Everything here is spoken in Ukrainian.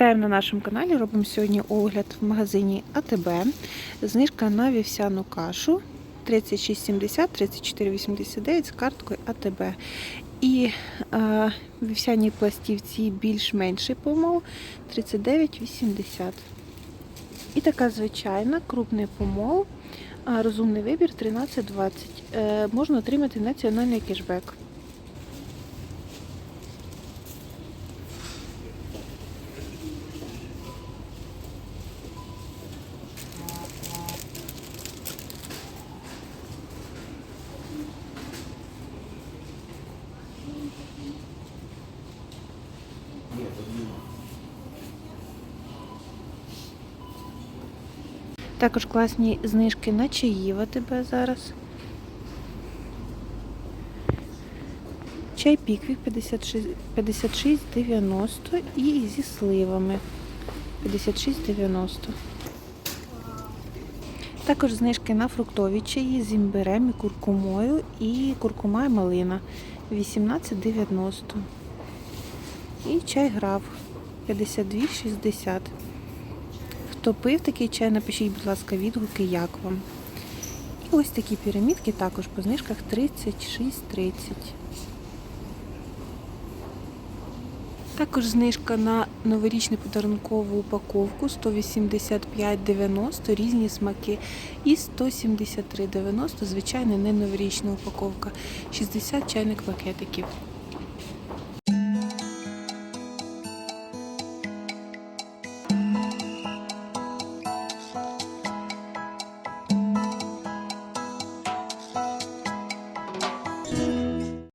Вітаємо на нашому каналі. Робимо сьогодні огляд в магазині АТБ. Знижка на вівсяну кашу 36,70, 34,89 з карткою АТБ. І е, вівсяні пластівці більш-менший помол 39,80. І така звичайна крупний помол, розумний вибір 13,20. Е, можна отримати національний кешбек. Також класні знижки на чаї в АТБ зараз. Чай піквік 56 56,90 і зі сливами 56,90. Також знижки на фруктові чаї з імбирем і куркумою і куркума і малина 18,90. І чай граф 52,60. Хто пив такий чай, напишіть, будь ласка, відгуки, як вам. І ось такі пірамідки також по знижках 36,30. Також знижка на новорічну подарункову упаковку 185,90 різні смаки. І 173,90 звичайна не новорічна упаковка. 60 чайних пакетиків.